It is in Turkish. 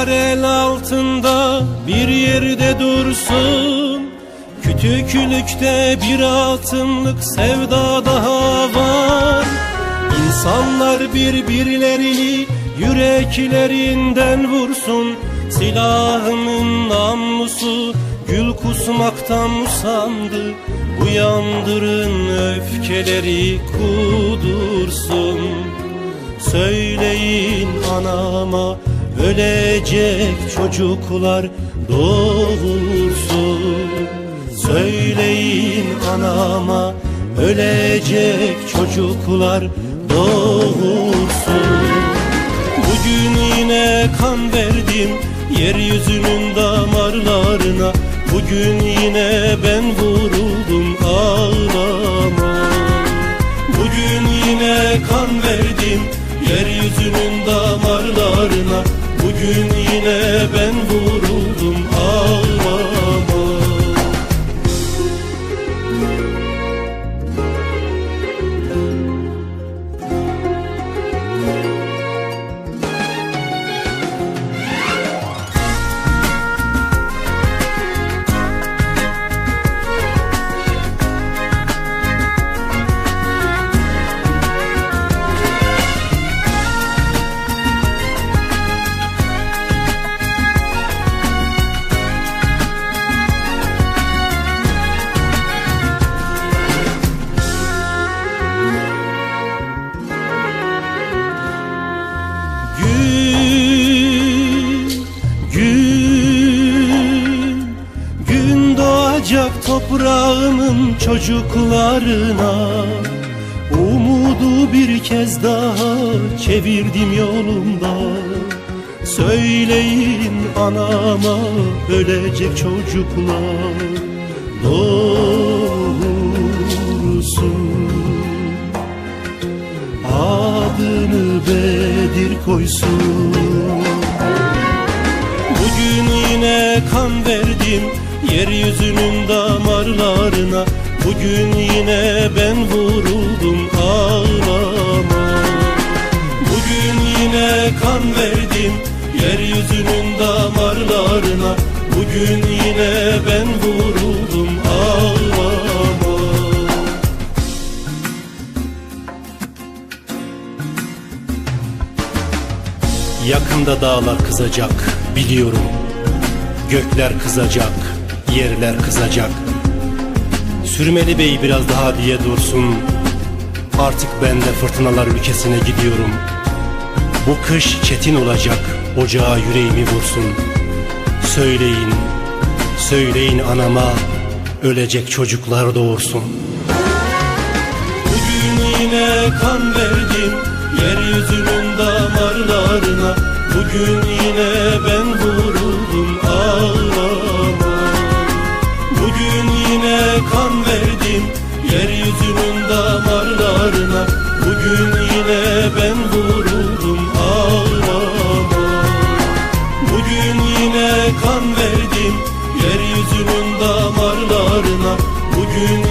yar el altında bir yerde dursun. Kütüklükte bir altınlık sevda daha var. İnsanlar birbirlerini yüreklerinden vursun. Silahımın namlusu gül kusmaktan usandı. Uyandırın öfkeleri kudursun. Söyleyin anama ölecek çocuklar doğursun. Söyleyin anama ölecek çocuklar doğursun. Bugün yine kan verdim yeryüzünün damarlarına. Bugün yine ben yeryüzünün damarlarına Bugün yine ben vuruldum toprağımın çocuklarına Umudu bir kez daha çevirdim yolumda. Söyleyin anama ölecek çocuklar doğursun adını Bedir koysun. Bugün yine kan verdim yeryüzünün damarlarına Bugün yine ben vuruldum ağlama. Bugün yine kan verdim yeryüzünün damarlarına. Bugün yine ben vuruldum ağlama. Yakında dağlar kızacak biliyorum. Gökler kızacak, yerler kızacak Sürmeli Bey biraz daha diye dursun. Artık ben de fırtınalar ülkesine gidiyorum. Bu kış çetin olacak ocağa yüreğimi vursun. Söyleyin, söyleyin anama Ölecek çocuklar doğursun. Bugün yine kan verdim yeryüzünün damarlarına. Bugün gün